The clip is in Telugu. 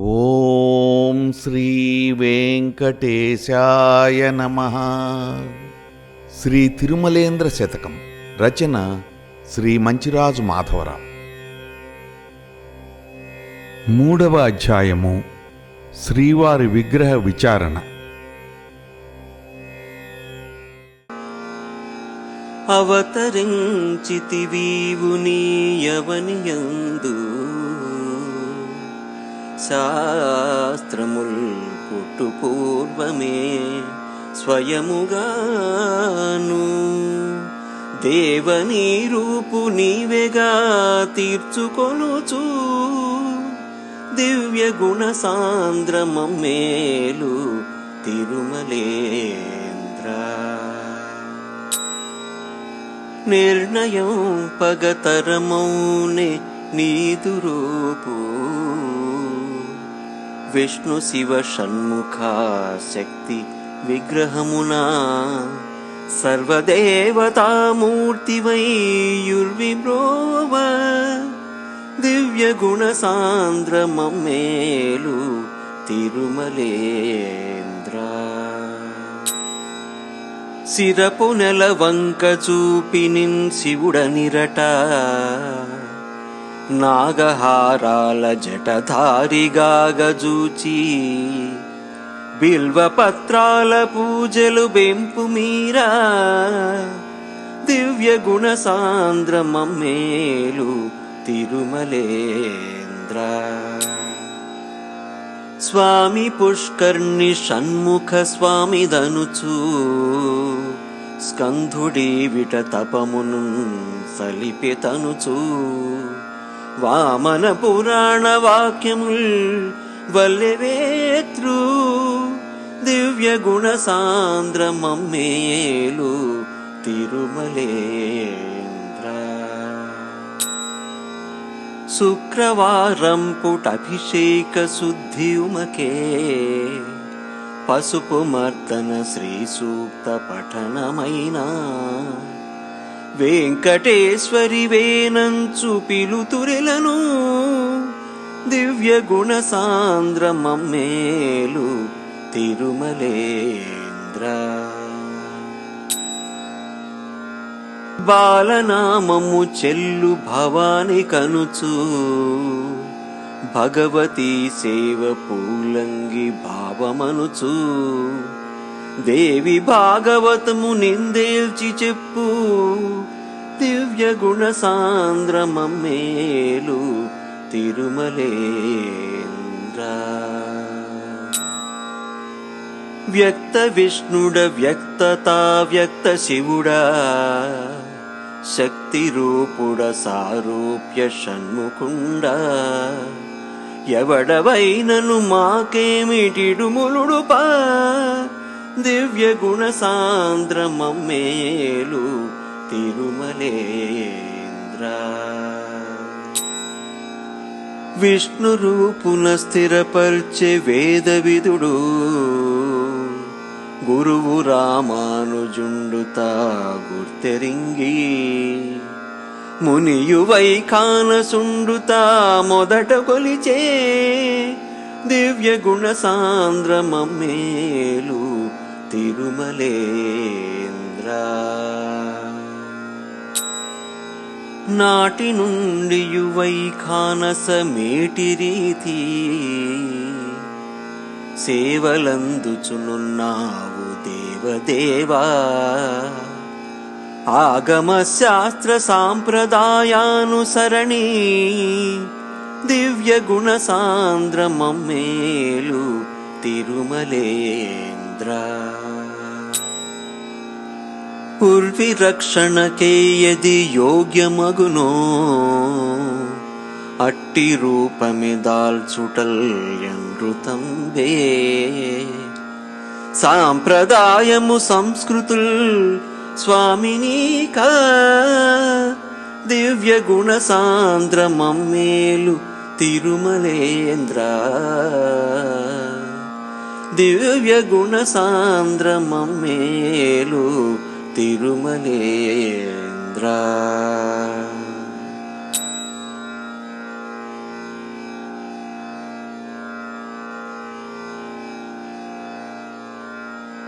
ఓం శ్రీ వెంకటేశాయ నమ. శ్రీ తిరుమలేంద్ర శతకం. రచన శ్రీ మంచిరాజు మాధవరావు. మూడవ అధ్యాయము శ్రీవారి విగ్రహ విచారణ. అవతరించితివీవు నీయవనియందు శాస్త్రముల్ పుట్టు పూర్వమే స్వయముగాను. దేవనీ రూపు నీవెగా తీర్చుకొనుచు. దివ్య గుణ సాంద్రమేలు తిరుమలేంద్ర. నిర్ణయం పగతరమౌనే నీదు రూపు విష్ణు శివ షణ్ముఖ శక్తి విగ్రహమునా సర్వదేవతామూర్తివైయుర్విబ్రోవ దివ్య గుణ మేలు తిరుమలేంద్ర. సిరపు నెల వంక చూపినిన్ శివుడనిరట నాగహారాల జటధారిగాగజూచి బిల్వపత్రాల పూజలు బెంపు మీరా దివ్య గుణ సాంద్రమమ్మేలు తిరుమలేంద్ర. స్వామి పుష్కర్ణి షణ్ముఖ స్వామిదనుచు స్కంధుడి విట తపమును సలిపి తనుచూ. పురాణ వాక్యముల్ వల్లెవేత్రు దివ్య గుణ సాంద్రమమ్మేలు తిరుమలేంద్ర శుక్రవారం పుటభిషేక శుద్ధి ఉమకే పసుపు మర్దన శ్రీ సూక్త పఠనమైన వెంకటేశ్వరి వేనంచు పిలుతురెలను దివ్య గుణ సాంద్రమమ్మేలు తిరుమలేంద్ర. బాలనామము చెల్లు భవాని కనుచు భగవతి సేవ పూలంగి భావమనుచూ దేవి భాగవతము నిందేల్చి చెప్పు. దివ్య గుణ సాంద్రమేలు తిరుమలేంద్ర. వ్యక్త విష్ణుడ వ్యక్తతా వ్యక్త శివుడా. శక్తి రూపుడ సారూప్య షణ్ముకుండ. ఎవడవైనను మాకేమిటిడుములుడుపా దివ్య గుణ సాంద్రమేలు తిరుమలేంద్ర. విష్ణు రూపున స్థిరపర్చె వేద విదుడు గురువు రామానుజుండుతా గుర్తెరింగి మునియువై కానసుండుతా మొదట కొలిచే దివ్య గుణ సాంద్రమేలు తిరుమలేంద్ర. నాటి నుండి యువై మేటి రీతి సేవలందుచునున్నావు దేవదేవా. ఆగమ శాస్త్ర సాంప్రదాయానుసరణి దివ్య గుణ సాంద్రమమ్మేలు తిరుమలేంద్ర ఉర్వి రక్షణకే యది యోగ్యమగునో. అట్టి రూపమి దాల్చుటల్ సాంప్రదాయము సంస్కృతుల్ స్వామినీక దివ్య గుణ సాంద్రమమ్మేలు తిరుమలేంద్ర. దివ్య గుణ సాంద్రమేలు తిరుమలేంద్ర.